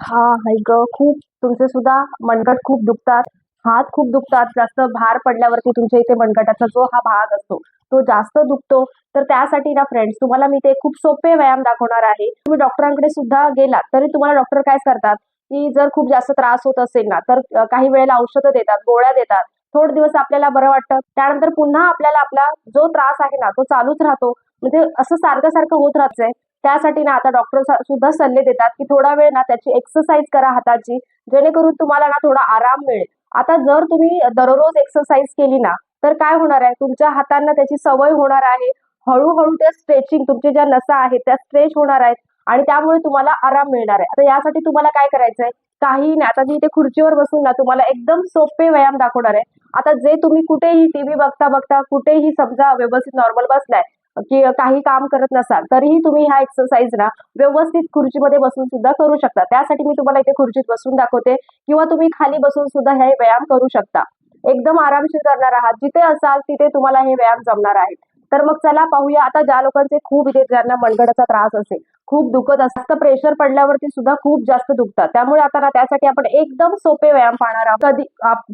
हा हाय ग खूप तुमचे सुद्धा मनगट खूप दुखतात. हात खूप दुखतात. जास्त भार पडल्यावरती तुमच्या इथे मनगटाचा जो हा भाग असतो तो जास्त दुखतो. तर त्यासाठी ना फ्रेंड्स तुम्हाला मी ते खूप सोपे व्यायाम दाखवणार आहे. तुम्ही डॉक्टरांकडे सुद्धा गेलात तरी तुम्हाला डॉक्टर काय करतात? की जर खूप जास्त त्रास होत असेल ना तर काही वेळेला औषधं देतात गोळ्या देतात. थोडे दिवस आपल्याला बरं वाटतं. त्यानंतर पुन्हा आपल्याला आपला जो त्रास आहे ना तो चालूच राहतो. म्हणजे असं सारखं सारखं होत राहायचंय त्यासाठी ना आता डॉक्टर सुद्धा सल्ले देतात की थोडा वेळ ना त्याची एक्सरसाइज करा हाताची जेणेकरून तुम्हाला ना थोडा आराम मिळेल. आता जर तुम्ही दररोज एक्सरसाइज केली ना तर काय होणार आहे? तुमच्या हातांना त्याची सवय होणार आहे. हळूहळू त्या स्ट्रेचिंग तुमच्या ज्या नसा आहेत त्या स्ट्रेच होणार आहेत आणि त्यामुळे तुम्हाला आराम मिळणार आहे. आता यासाठी तुम्हाला काय करायचंय? काही नाही. आता मी इथे खुर्चीवर बसून ना तुम्हाला एकदम सोपे व्यायाम दाखवणार आहे. आता जे तुम्ही कुठेही टीव्ही बघता बघता कुठेही समजा व्यवस्थित नॉर्मल बसलाय की काही काम करत नसाल तरीही तुम्ही ह्या एक्सरसाइज ना व्यवस्थित खुर्चीमध्ये बसून सुद्धा करू शकता. त्यासाठी मी तुम्हाला इथे खुर्चीत बसून दाखवते. किंवा तुम्ही खाली बसून सुद्धा हे व्यायाम करू शकता. एकदम आरामशीर करणार आहात. जिथे असाल तिथे तुम्हाला हे व्यायाम जमणार आहेत. तर मग चला पाहूया आता ज्या लोकांचे खूप इथे ज्यांना मनगडाचा त्रास असेल खूप दुखत असतं प्रेशर पडल्यावरती सुद्धा खूप जास्त दुखतात. त्यामुळे आता ना त्यासाठी आपण एकदम सोपे व्यायाम पाहणार आहोत. कधी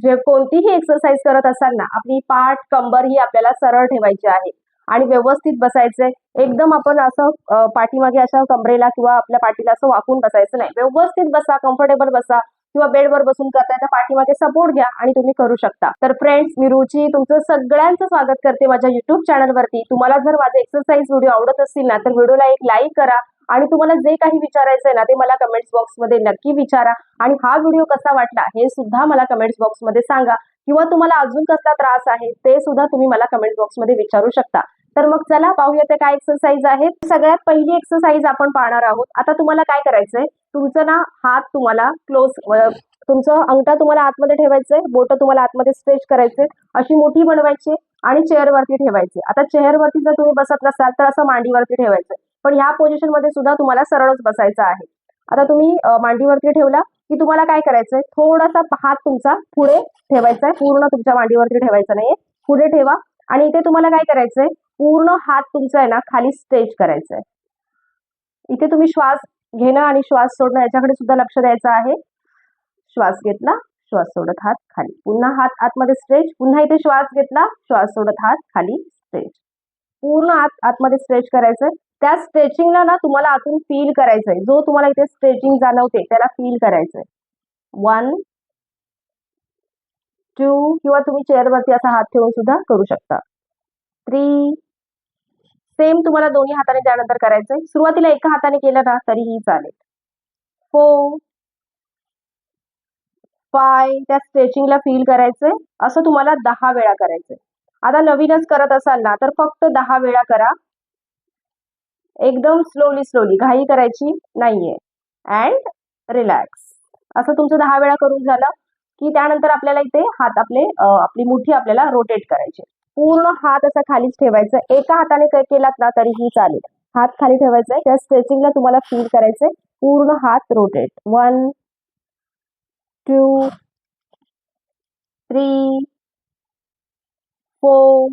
जे कोणतीही एक्सरसाइज करत असाल ना आपली पाठ कंबर ही आपल्याला सरळ ठेवायची आहे. आणि व्यवस्थित बसायचंय. एकदम आपण असं पाठीमागे अशा कमरेला किंवा आपल्या पाठीला असं वाकून बसायचं नाही. व्यवस्थित बसा कम्फर्टेबल बसा किंवा बेडवर बसून करताय तर पाठीमागे सपोर्ट घ्या आणि तुम्ही करू शकता. तर फ्रेंड्स मी रुची तुमचं सगळ्यांचं स्वागत करते माझ्या युट्यूब चॅनलवरती तुम्हाला जर माझे एक्सरसाइज व्हिडिओ आवडत असतील ना तर व्हिडिओला एक लाईक करा आणि तुम्हाला जे काही विचारायचं आहे ना ते मला कमेंट्स बॉक्समध्ये नक्की विचारा. आणि हा व्हिडिओ कसा वाटला हे सुद्धा मला कमेंट्स बॉक्समध्ये सांगा. किंवा तुम्हाला अजून कसला त्रास आहे ते सुद्धा तुम्ही मला कमेंट्स बॉक्समध्ये विचारू शकता. तर मग चला पाहूया ते काय एक्सरसाइज आहेत. सगळ्यात पहिली एक्सरसाइज आपण पाहणार आहोत. आता तुम्हाला काय करायचंय? तुमचं ना हात तुम्हाला क्लोज तुमचं अंगठा तुम्हाला आतमध्ये ठेवायचंय. बोट तुम्हाला आतमध्ये स्ट्रेच करायचे अशी मोठी बनवायची आणि चेअरवरती ठेवायचे. आता चेअरवरती जर तुम्ही बसत नसाल तर असं मांडीवरती ठेवायचं पण ह्या पोझिशनमध्ये सुद्धा तुम्हाला सरळच बसायचं आहे. आता तुम्ही मांडीवरती ठेवला की तुम्हाला काय करायचंय? थोडासा हात तुमचा पुढे ठेवायचा आहे पूर्ण तुमच्या मांडीवरती ठेवायचा नाहीये. पुढे ठेवा. आणि इथे तुम्हाला काय करायचंय? पूर्ण हात तुमचा आहे ना खाली स्ट्रेच करायचा आहे इथे तुम्ही श्वास घेणं आणि श्वास सोडणं याच्याकडे सुद्धा लक्ष द्यायचं आहे. श्वास घेतला श्वास सोडत हात खाली. पुन्हा हात आतमध्ये स्ट्रेच पुन्हा इथे श्वास घेतला श्वास सोडत हात खाली स्ट्रेच पूर्ण आत आतमध्ये स्ट्रेच करायचंय. त्या स्ट्रेचिंगला ना तुम्हाला आतून फील करायचंय. जो तुम्हाला इथे स्ट्रेचिंग जाणवते त्याला फील करायचंय. वन टू किंवा तुम्ही चेअरवरती असा हात ठेवून सुद्धा करू शकता. थ्री सेम तुम्हाला दोन्ही हाताने त्यानंतर करायचंय. सुरुवातीला एका हाताने केलं ना तरीही चालेल. फोर फाय त्या स्ट्रेचिंगला फील करायचंय. असं तुम्हाला दहा वेळा करायचंय. आता नवीनच करत असाल ना तर फक्त दहा वेळा करा. एकदम स्लोली स्लोली घाई करायची नाहीये. अँड रिलॅक्स असं तुमचं दहा वेळा करून झालं की त्यानंतर आपल्याला इथे हात आपले आपली मुठी आपल्याला रोटेट करायची. पूर्ण हात असा खालीच ठेवायचा. एका हाताने काय केलात ना तरीही चालेल. हात खाली ठेवायचा आहे त्या स्ट्रेचिंगला तुम्हाला फील करायचंय. पूर्ण हात rotate one two three four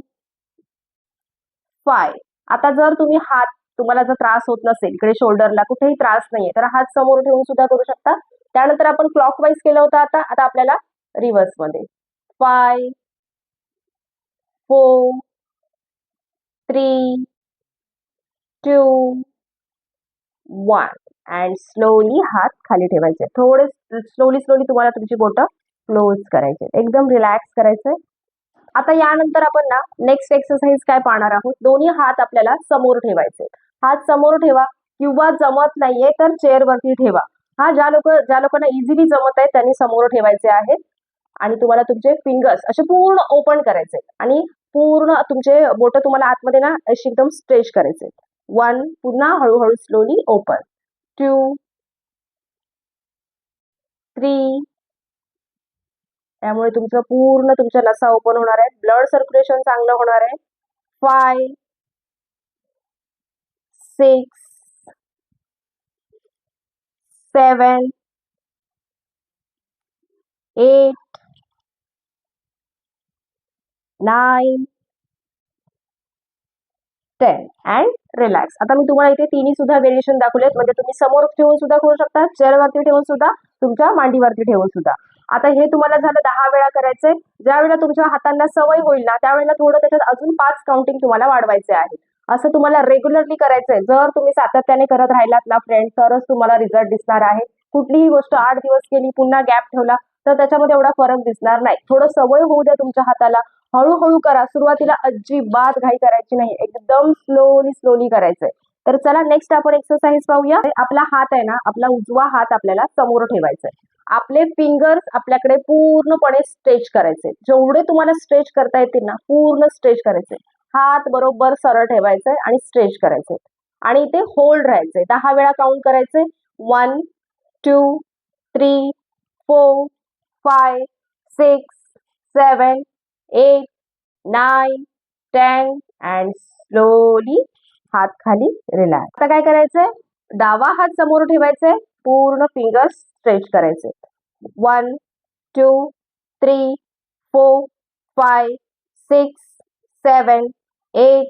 five आता जर तुम्ही हात तुम्हाला जर त्रास होत नसेल इकडे शोल्डरला कुठेही त्रास नाहीये तर हात समोर ठेवून सुद्धा करू शकता. त्यानंतर आपण क्लॉक वाईज केलं होतं आता. आता आपल्याला रिव्हर्समध्ये. Five four, three two, one. And slowly हात खाली ठेवायचे. थोडे स्लोली स्लोली तुम्हाला तुमची बोटं क्लोज करायचे. एकदम रिलॅक्स करायचंय. आता यानंतर आपण ना नेक्स्ट एक्सरसाइज काय पाहणार आहोत? दोन्ही हात आपल्याला समोर ठेवायचे. हात समोर ठेवा किंवा जमत नाहीये तर चेअर वरती ठेवा. हा ज्या लोक ज्या लोकांना इझिली जमत आहे त्यांनी समोर ठेवायचे आहेत. आणि तुम्हाला तुमचे फिंगर्स असे पूर्ण ओपन करायचे आणि पूर्ण तुमचे बोट तुम्हाला आतमध्ये ना अशी एकदम स्ट्रेच करायचे वन पुन्हा हळूहळू स्लोली ओपन टू थ्री त्यामुळे तुमचं पूर्ण तुमच्या नसा ओपन होणार आहे. ब्लड सर्क्युलेशन चांगलं होणार आहे. Five six seven eight nine ten and relax आता मी तुम्हाला इथे तिन्ही सुद्धा व्हेरिएशन दाखवलेत. म्हणजे तुम्ही समोर ठेवून सुद्धा करू शकता चेअरवरती ठेवून सुद्धा तुमच्या मांडीवरती ठेवून सुद्धा. आता हे तुम्हाला झालं दहा वेळा करायचंय. ज्या वेळेला तुमच्या हातांना सवय होईल ना त्यावेळेला थोडं त्याच्यात अजून पाच काउंटिंग तुम्हाला वाढवायचे आहे. असं तुम्हाला रेग्युलरली करायचंय. जर तुम्ही सातत्याने करत राहिलात ना फ्रेंड तरच तुम्हाला रिझल्ट दिसणार आहे. कुठलीही गोष्ट आठ दिवस केली पुन्हा गॅप ठेवला तर त्याच्यामध्ये एवढा फरक दिसणार नाही. थोडं सवय होऊ द्या तुमच्या हाताला. हळूहळू करा. सुरुवातीला अजिबात घाई करायची नाही. एकदम स्लोली स्लोली करायचंय. तर चला नेक्स्ट आपण एक्सरसाइज पाहूया. आपला हात आहे ना आपला उजवा हात आपल्याला समोर ठेवायचा आहे आपले फिंगर्स आपल्याकडे पूर्णपणे स्ट्रेच करायचे जेवढे तुम्हाला स्ट्रेच करता येतील ना पूर्ण स्ट्रेच करायचे हात बरोबर सरळ ठेवायचंय आणि स्ट्रेच करायचे आणि इथे होल्ड राहायचे दहा वेळा काउंट करायचे one two three four five six seven eight nine ten and slowly हात खाली रिलॅक्स आता काय करायचंय? डावा हात समोर ठेवायचे पूर्ण फिंगर्स स्ट्रेच करायचे. One two three four five six seven eight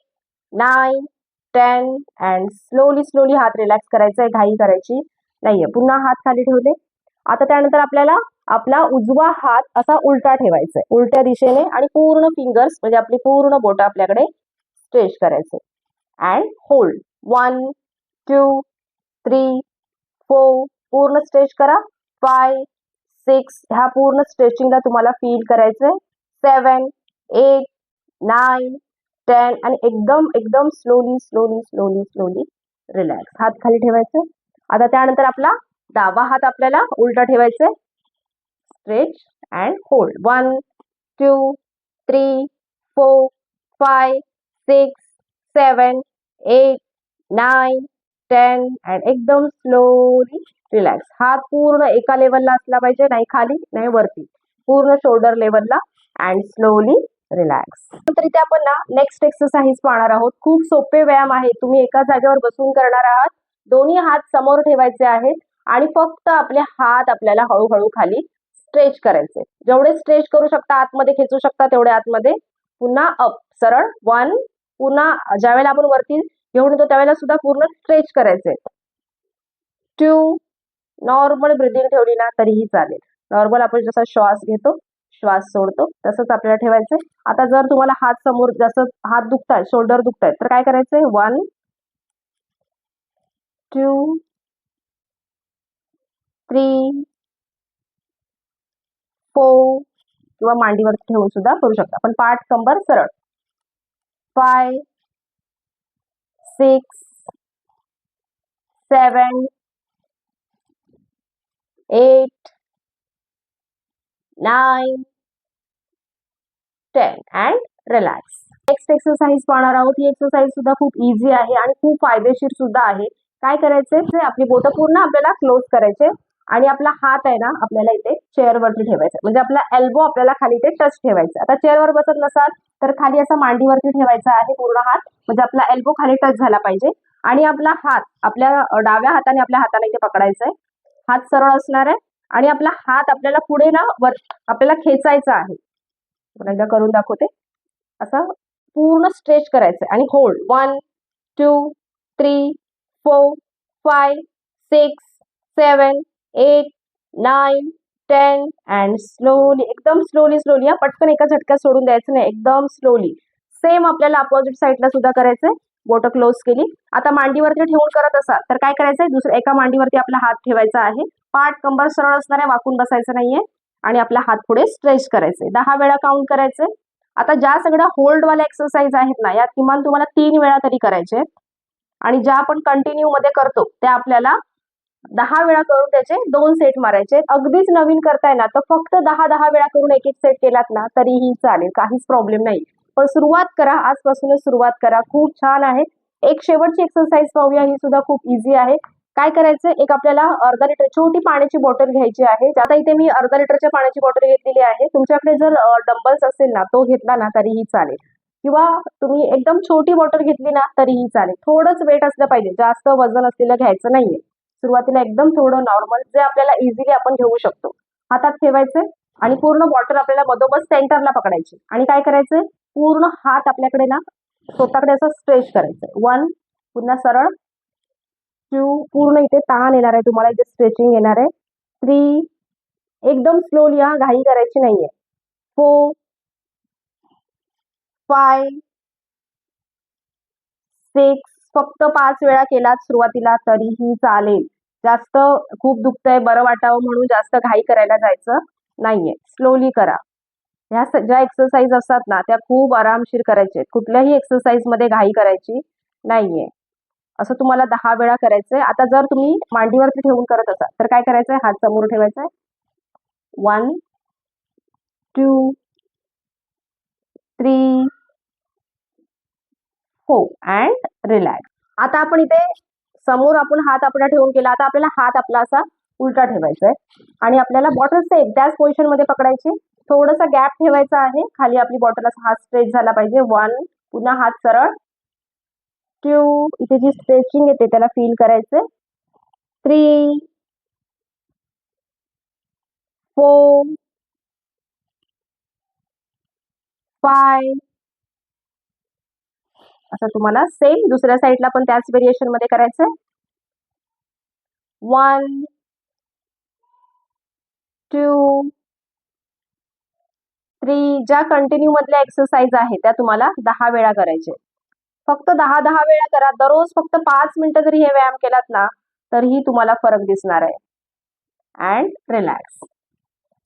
nine ten and slowly slowly हात रिलॅक्स करायचा आहे घाई करायची नाहीये. पुन्हा हात खाली ठेवले. आता त्यानंतर आपल्याला आपला उजवा हात असा उलटा ठेवायचा आहे. उलट्या दिशेने आणि पूर्ण फिंगर्स म्हणजे आपली पूर्ण बोट आपल्याकडे स्ट्रेच करायचे. And hold one two three four पूर्ण स्ट्रेच करा. फाय सिक्स ह्या पूर्ण स्ट्रेचिंगला तुम्हाला फील करायचंय. सेवन एट नाईन टेन आणि एकदम एकदम slowly slowly slowly slowly relax हात खाली ठेवायचे. आता त्यानंतर आपला डावा हात आपल्याला उलटा ठेवायचा आहे stretch and hold one two three four five six seven eight nine ten and एकदम स्लोली रिलॅक्स हात पूर्ण एका लेवलला असला पाहिजे नाही खाली नाही वरती. पूर्ण शोल्डर लेवलला अँड स्लोली रिलॅक्स नंतर इथे आपण ना नेक्स्ट एक्सरसाइज पाहणार आहोत. खूप सोपे व्यायाम आहे. तुम्ही एका जागेवर बसून करणार आहात. दोन्ही हात समोर ठेवायचे आहेत आणि फक्त आपले हात आपल्याला हळूहळू खाली स्ट्रेच करायचे. जेवढे स्ट्रेच करू शकता आतमध्ये खेचू शकता तेवढे आतमध्ये पुन्हा अप सरळ वन पुन्हा ज्यावेळेला आपण वरती घेऊन येतो त्यावेळेला सुद्धा पूर्ण स्ट्रेच करायचे. टू नॉर्मल ब्रिदिंग ठेवली ना तरीही चालेल. नॉर्मल आपण जसा श्वास घेतो श्वास सोडतो तसंच आपल्याला ठेवायचंय. आता जर तुम्हाला हात समोर जसं हात दुखताय शोल्डर दुखतायत तर काय करायचंय? वन टू थ्री फोर किंवा मांडीवर ठेवून सुद्धा करू शकता. पण पाठ कंबर सरळ. Five six seven eight nine ten and relax next exercise पाहणार आहोत. ही एक्सरसाइज सुद्धा खूप इझी आहे आणि खूप फायदेशीर सुद्धा आहे. काय करायचंय? ते आपली बोट पूर्ण आपल्याला क्लोज करायचे. आणि आपला हात आहे ना आपल्याला इथे चेअरवरती ठेवायचा. म्हणजे आपला एल्बो आपल्याला खाली इथे टच ठेवायचा. आता चेअरवर बसत नसाल तर खाली असा मांडीवरती ठेवायचा आहे पूर्ण हात. म्हणजे आपला एल्बो खाली टच झाला पाहिजे. आणि आपला हात आपल्या डाव्या हाताने आपल्या हाताने इथे पकडायचा आहे हात सरळ असणार आहे. आणि आपला हात आपल्याला पुढे ना वर आपल्याला खेचायचा आहे. एकदा करून दाखवते. असं पूर्ण स्ट्रेच करायचं आणि hold one two three four five six seven eight nine ten and slowly एकदम स्लोली स्लोली हा. पटकन एका झटक्यात सोडून द्यायचं नाही. एकदम स्लोली सेम आपल्याला अपोजिट साईडला सुद्धा करायचंय. बोट क्लोज केली. आता मांडीवरती ठेवून करत असाल तर काय करायचंय? दुसऱ्या एका मांडीवरती आपला हात ठेवायचा आहे. पाठ कंबर सरळ असणार आहे वाकून बसायचं नाहीये. आणि आपला हात पुढे स्ट्रेच करायचंय. दहा वेळा काउंट करायचे आता ज्या सगळ्या होल्डवाल्या एक्सरसाइज आहेत ना यात किमान तुम्हाला तीन वेळा तरी करायचे आणि ज्या आपण कंटिन्यू मध्ये करतो त्या आपल्याला दहा वेळा करून त्याचे दोन सेट मारायचे. अगदीच नवीन करताय ना तर फक्त दहा दहा वेळा करून एक एक सेट केलात ना तरीही चालेल काहीच प्रॉब्लेम नाही. पण सुरुवात करा आजपासूनच सुरुवात करा. खूप छान आहे. एक शेवटची एक्सरसाइज पाहूया ही सुद्धा खूप इझी आहे. काय करायचं? एक आपल्याला अर्धा लिटर छोटी पाण्याची बॉटल घ्यायची आहे. आता इथे मी अर्धा लिटरच्या पाण्याची बॉटल घेतलेली आहे. तुमच्याकडे जर डंबल्स असेल ना तो घेतला ना तरीही चालेल. किंवा तुम्ही एकदम छोटी बॉटल घेतली ना तरीही चालेल. थोडंच वेट असलं पाहिजे. जास्त वजन असलेलं घ्यायचं नाहीये. सुरुवातीला एकदम थोडं नॉर्मल जे आपल्याला इझिली आपण घेऊ शकतो. हातात ठेवायचे आणि पूर्ण बॉटल आपल्याला मधोमध सेंटरला पकडायची. आणि काय करायचंय पूर्ण हात आपल्याकडे ना स्वतःकडे असं स्ट्रेच करायचंय वन पुन्हा सरळ. टू पूर्ण इथे ताण येणार आहे. तुम्हाला इथे स्ट्रेचिंग येणार आहे. थ्री एकदम स्लोली हा घाई करायची नाहीये. फोर फाय सिक्स फक्त पाच वेळा केलात सुरुवातीला तरीही चालेल. जास्त खूप दुखतंय बरं वाटावं म्हणून जास्त घाई करायला जायचं नाहीये. स्लोली करा. ह्या ज्या एक्सरसाइज असतात ना त्या खूप आरामशीर करायच्या आहेत. कुठल्याही एक्सरसाइजमध्ये घाई करायची नाहीये. असं तुम्हाला दहा वेळा करायचंय. आता जर तुम्ही मांडीवरती ठेवून करत असाल तर काय करायचंय? हात समोर ठेवायचा आहे one two three four and relax आता आपण इथे समोर आपण हात आपला ठेवून केला आता आपल्याला हात आपला असा उलटा ठेवायचा आहे. आणि आपल्याला बॉटल सेफ त्याच पोझिशनमध्ये पकडायची. थोडासा गॅप ठेवायचा आहे. खाली आपली बॉटल असा हात स्ट्रेच झाला पाहिजे. वन पुन्हा हात सरळ. टू इथे जी स्ट्रेचिंग येते त्याला फील करायचं थ्री फोर फाय असं तुम्हाला सेम दुसऱ्या साईडला पण त्याच व्हेरिएशनमध्ये करायचंय. वन टू थ्री ज्या कंटिन्यू मधल्या एक्सरसाइज आहेत त्या तुम्हाला दहा वेळा करायचे. फक्त दहा दहा वेळा करा. दररोज फक्त पाच मिनिटं जरी हे व्यायाम केलात ना तरीही तुम्हाला फरक दिसणार आहे. अँड रिलॅक्स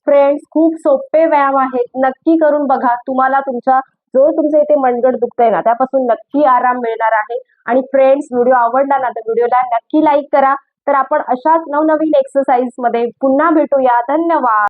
फ्रेंड्स खूप सोपे व्यायाम आहेत. नक्की करून बघा. तुम्हाला तुमच्या जो तुमचं इथे मनगड दुखतंय ना त्यापासून नक्की आराम मिळणार आहे. आणि फ्रेंड्स व्हिडिओ आवडला ना तर व्हिडिओला नक्की लाईक करा. तर आपण अशाच नवनवीन एक्सरसाइजमध्ये पुन्हा भेटूया. धन्यवाद!